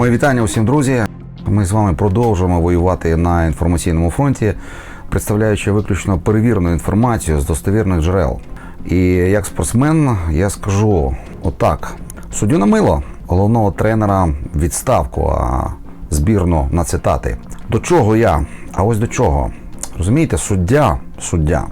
Мої вітання усім, друзі. Ми з вами продовжуємо воювати на інформаційному фронті, представляючи виключно перевірену інформацію з достовірних джерел. І як спортсмен я скажу отак: суддю на мило, головного тренера відставку, а збірну на цитати. До чого я? А ось до чого. Розумієте, суддя, суддя,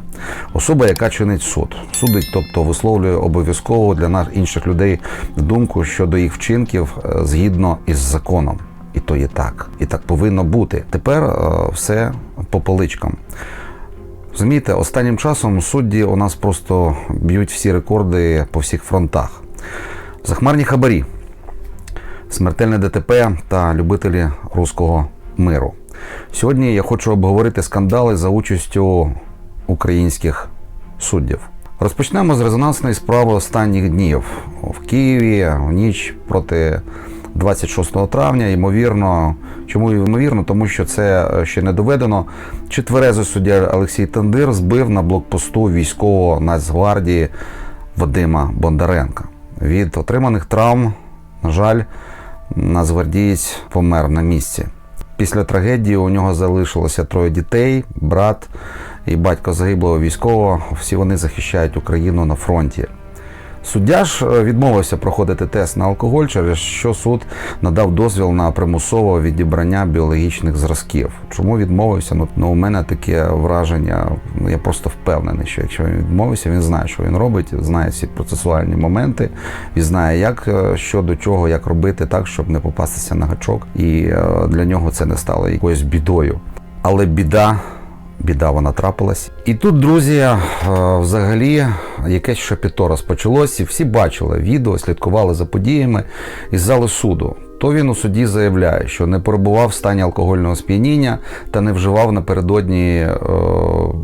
особа, яка чинить суд, судить, тобто висловлює обов'язково для нас інших людей думку щодо їх вчинків е, згідно із законом. І то є так, і так повинно бути. Тепер е, все по поличкам. Розумієте, останнім часом судді у нас просто б'ють всі рекорди по всіх фронтах. Захмарні хабарі, смертельне ДТП та любителі руського миру. Сьогодні я хочу обговорити скандали за участю українських суддів. Розпочнемо з резонансної справи останніх днів в Києві в ніч проти 26 травня. Ймовірно, чому ймовірно? Тому що це е, ще не доведено. Чи тверезий суддя Олексій Тандир збив на блокпосту військового Нацгвардії Вадима Бондаренка. Від отриманих травм, на жаль, нацгвардієць помер на місці. Після трагедії у нього залишилося троє дітей, брат і батько загиблого військового. Всі вони захищають Україну на фронті. Суддя ж е, відмовився проходити тест на алкоголь, через що суд надав дозвіл на примусове відібрання біологічних зразків. Чому відмовився? Ну, ну у мене таке враження. ну, Я просто впевнений, що якщо він відмовився, він знає, що він робить, знає всі процесуальні моменти, і знає, як е, що до чого, як робити так, щоб не попастися на гачок. І е, для нього це не стало якоюсь бідою. Але біда біда вона трапилась. І тут, друзі, е, взагалі якесь шапіто розпочалось, і всі бачили відео, слідкували за подіями із зали суду. То він у суді заявляє, що не перебував в стані алкогольного сп'яніння та не вживав напередодні е,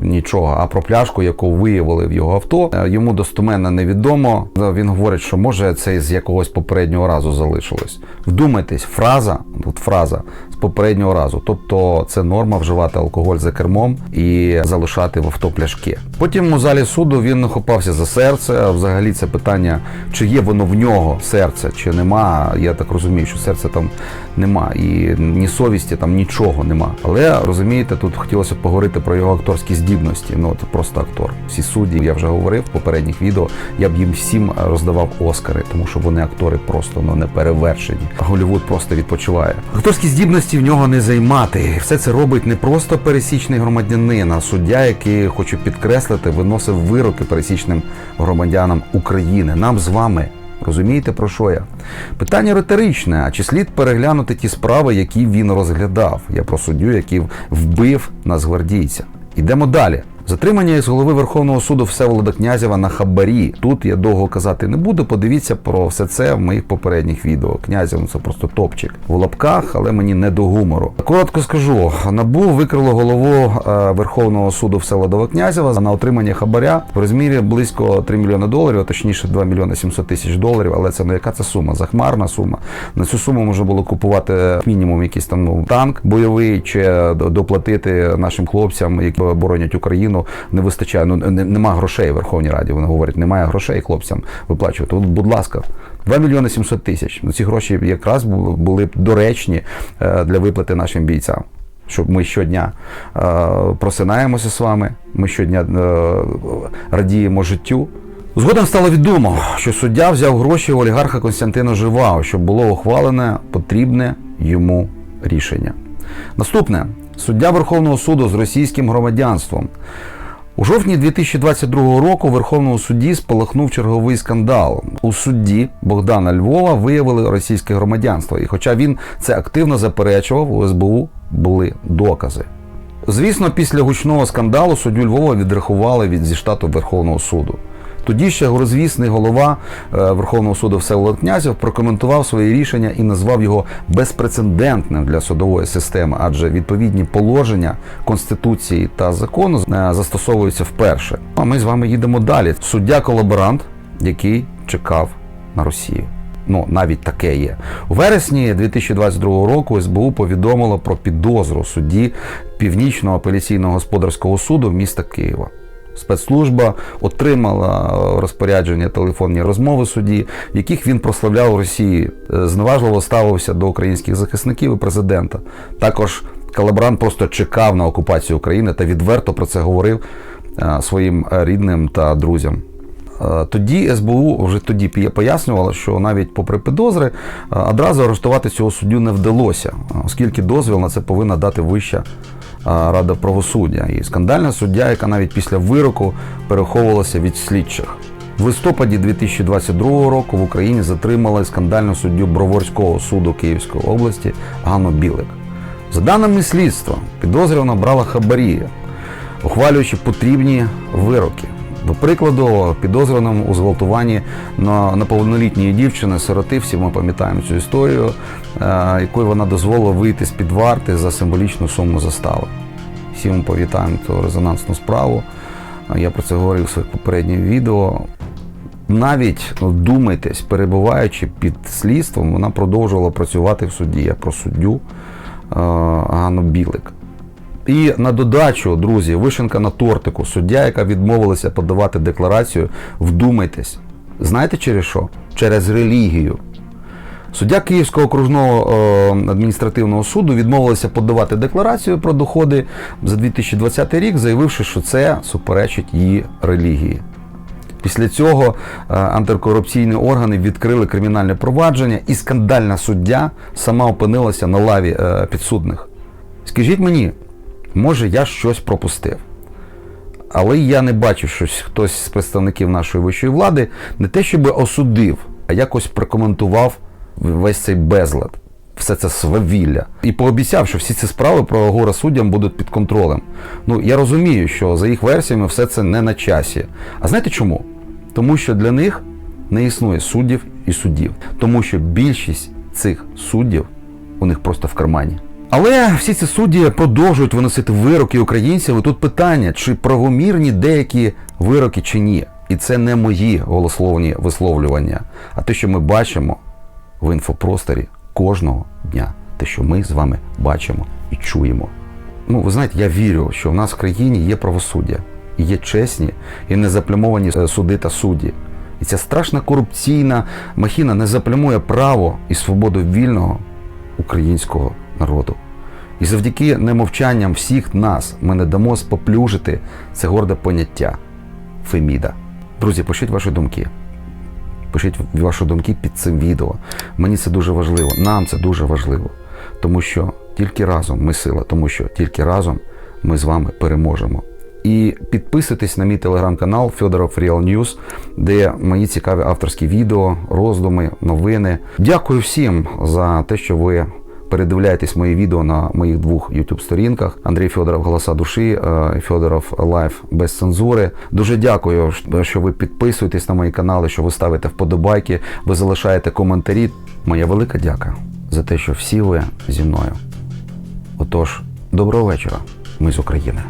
нічого. А про пляшку, яку виявили в його авто, е, йому достоменно невідомо. Він говорить, що може це з якогось попереднього разу залишилось. Вдумайтесь, фраза, тут фраза з попереднього разу. Тобто це норма вживати алкоголь за кермом і залишати в авто пляшки. Потім у залі суду він хопався за серце. Взагалі це питання, чи є воно в нього серце, чи нема. Я так розумію, що серця там нема, і ні совісті там нічого нема. Але розумієте, тут хотілося поговорити про його акторські здібності. Ну це просто актор. Всі судді, я вже говорив в попередніх відео. Я б їм всім роздавав Оскари, тому що вони актори просто ну не перевершені. Голівуд просто відпочиває. Акторські здібності в нього не займати. Все це робить не просто пересічний громадянин, а суддя, який хочу підкреслити, виносив вироки пересічним громадянам України. Нам з вами. Розумієте, про що я? Питання риторичне: а чи слід переглянути ті справи, які він розглядав? Я про суддю, який вбив нацгвардійця. Йдемо далі. Затримання із голови Верховного суду Всеволода Князєва на хабарі. Тут я довго казати не буду. Подивіться про все це в моїх попередніх відео. Князєв ну, це просто топчик в лапках, але мені не до гумору. Коротко скажу: набу викрило голову е, Верховного суду Всеволода Князєва на отримання хабаря в розмірі близько 3 мільйони доларів, а точніше 2 мільйони 700 тисяч доларів. Але це ну яка це сума? Захмарна сума. На цю суму можна було купувати мінімум якийсь там ну, танк бойовий чи доплатити нашим хлопцям, які боронять Україну. Не вистачає. Ну не- нема грошей в Верховній Раді. Вони говорять, немає грошей хлопцям виплачувати. От, будь ласка, 2 мільйони 700 тисяч. Ну ці гроші якраз були б доречні е, для виплати нашим бійцям. Щоб ми щодня е, просинаємося з вами, ми щодня е, радіємо життю. Згодом стало відомо, що суддя взяв гроші у олігарха Константина Живаго, щоб було ухвалене потрібне йому рішення. Наступне суддя Верховного суду з російським громадянством. У жовтні 2022 року Верховному суді спалахнув черговий скандал. У судді Богдана Львова виявили російське громадянство, і хоча він це активно заперечував, у СБУ були докази. Звісно, після гучного скандалу суддю Львова відрахували від зі штату Верховного суду. Тоді ще горозвісний голова е, Верховного суду Всеволод Князів прокоментував своє рішення і назвав його безпрецедентним для судової системи, адже відповідні положення Конституції та закону е, застосовуються вперше. А ми з вами їдемо далі. Суддя-колаборант, який чекав на Росію. Ну, навіть таке є. У вересні 2022 року СБУ повідомило про підозру судді Північного апеляційного господарського суду міста Києва. Спецслужба отримала е, розпорядження телефонні розмови судді, в яких він прославляв Росії, е, зневажливо ставився до українських захисників і президента. Також Калабран просто чекав на окупацію України та відверто про це говорив е, своїм рідним та друзям. Тоді СБУ вже тоді пояснювало, що навіть попри підозри одразу арештувати цього суддю не вдалося, оскільки дозвіл на це повинна дати вища рада правосуддя. І скандальна суддя, яка навіть після вироку переховувалася від слідчих. В листопаді 2022 року в Україні затримали скандальну суддю Броварського суду Київської області Ганну Білик. За даними слідства, підозрювана брала хабарі, ухвалюючи потрібні вироки. До прикладу, підозрюваному у зґвалтуванні на неповнолітньої дівчини сироти, всі ми пам'ятаємо цю історію, е, якою вона дозволила вийти з під варти за символічну суму застави. Всі ми пам'ятаємо цю резонансну справу. Я про це говорив у своїх попередніх відео. Навіть ну, думайтесь, перебуваючи під слідством, вона продовжувала працювати в суді. Я про суддю е, Ганну Білик. І на додачу, друзі, вишенка на тортику, суддя, яка відмовилася подавати декларацію, вдумайтесь. Знаєте через що? Через релігію. Суддя Київського окружного е, адміністративного суду відмовилася подавати декларацію про доходи за 2020 рік, заявивши, що це суперечить її релігії. Після цього е, антикорупційні органи відкрили кримінальне провадження, і скандальна суддя сама опинилася на лаві е, підсудних. Скажіть мені, може я щось пропустив? Але я не бачу, що хтось з представників нашої вищої влади не те, щоб осудив, а якось прокоментував весь цей безлад, все це свавілля. І пообіцяв, що всі ці справи про гора суддям будуть під контролем. Ну, я розумію, що за їх версіями все це не на часі. А знаєте чому? Тому що для них не існує суддів і суддів. Тому що більшість цих суддів у них просто в кармані. Але всі ці судді продовжують виносити вироки українців. І тут питання, чи правомірні деякі вироки чи ні. І це не мої голословні висловлювання, а те, що ми бачимо в інфопросторі кожного дня. Те, що ми з вами бачимо і чуємо. Ну, ви знаєте, я вірю, що в нас в країні є правосуддя, і є чесні і незаплямовані е, суди та судді. І ця страшна корупційна махіна не заплямує право і свободу вільного українського народу. І завдяки немовчанням всіх нас ми не дамо споплюжити це горде поняття Феміда. Друзі, пишіть ваші думки. Пишіть ваші думки під цим відео. Мені це дуже важливо. Нам це дуже важливо. Тому що тільки разом ми сила, тому що тільки разом ми з вами переможемо. І підписуйтесь на мій телеграм-канал Федоров Real News, де мої цікаві авторські відео, роздуми, новини. Дякую всім за те, що ви передивляєтесь мої відео на моїх двох youtube сторінках Андрій Федоров Голоса душі, е, Федоров Лайф без цензури. Дуже дякую, що ви підписуєтесь на мої канали, що ви ставите вподобайки, ви залишаєте коментарі. Моя велика дяка за те, що всі ви зі мною. Отож, доброго вечора. Ми з України.